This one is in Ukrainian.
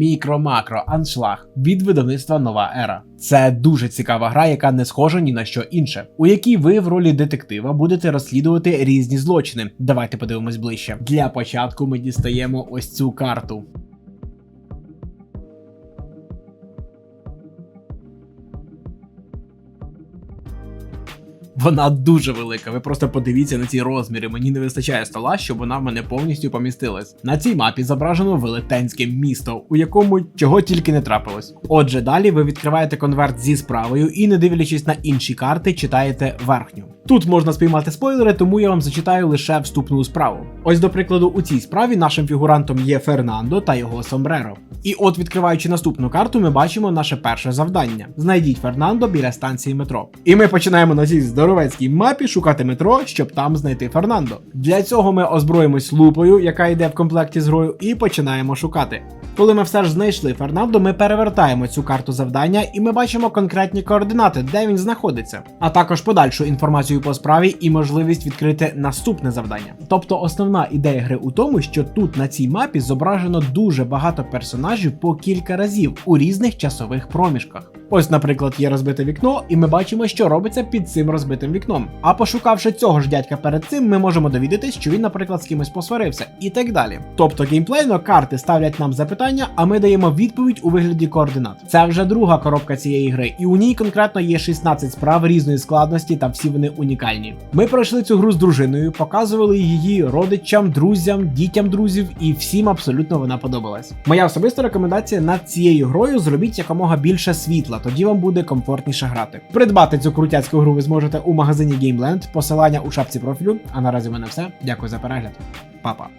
мікро-макро, аншлаг від видавництва Нова Ера. Це дуже цікава гра, яка не схожа ні на що інше, у якій ви в ролі детектива будете розслідувати різні злочини. Давайте подивимось ближче. Для початку ми дістаємо ось цю карту. Вона дуже велика. Ви просто подивіться на ці розміри. Мені не вистачає стола, щоб вона в мене повністю помістилась. На цій мапі зображено велетенське місто, у якому чого тільки не трапилось. Отже, далі ви відкриваєте конверт зі справою і, не дивлячись на інші карти, читаєте верхню. Тут можна спіймати спойлери, тому я вам зачитаю лише вступну справу. Ось, до прикладу, у цій справі нашим фігурантом є Фернандо та його сомбреро. І от, відкриваючи наступну карту, ми бачимо наше перше завдання: знайдіть Фернандо біля станції метро. І ми починаємо на цій здоровецькій мапі шукати метро, щоб там знайти Фернандо. Для цього ми озброїмось лупою, яка йде в комплекті з грою, і починаємо шукати. Коли ми все ж знайшли Фернандо, ми перевертаємо цю карту завдання, і ми бачимо конкретні координати, де він знаходиться, а також подальшу інформацію по справі і можливість відкрити наступне завдання. Тобто основна ідея гри у тому, що тут на цій мапі зображено дуже багато персонажів по кілька разів у різних часових проміжках. Ось, наприклад, є розбите вікно, і ми бачимо, що робиться під цим розбитим вікном. А пошукавши цього ж дядька перед цим, ми можемо довідатись, що він, наприклад, з кимось посварився, і так далі. Тобто геймплейно карти ставлять нам запитання, а ми даємо відповідь у вигляді координат. Це вже друга коробка цієї гри, і у ній конкретно є 16 справ різної складності, та всі вони унікальні. Ми пройшли цю гру з дружиною, показували її родичам, друзям, дітям друзів, і всім абсолютно вона подобалась. Моя особиста рекомендація над цією грою зробіть якомога більше світла, тоді вам буде комфортніше грати. Придбати цю крутяцьку гру ви зможете у магазині GameLand, посилання у шапці профілю. А наразі в мене все. Дякую за перегляд. Па-па.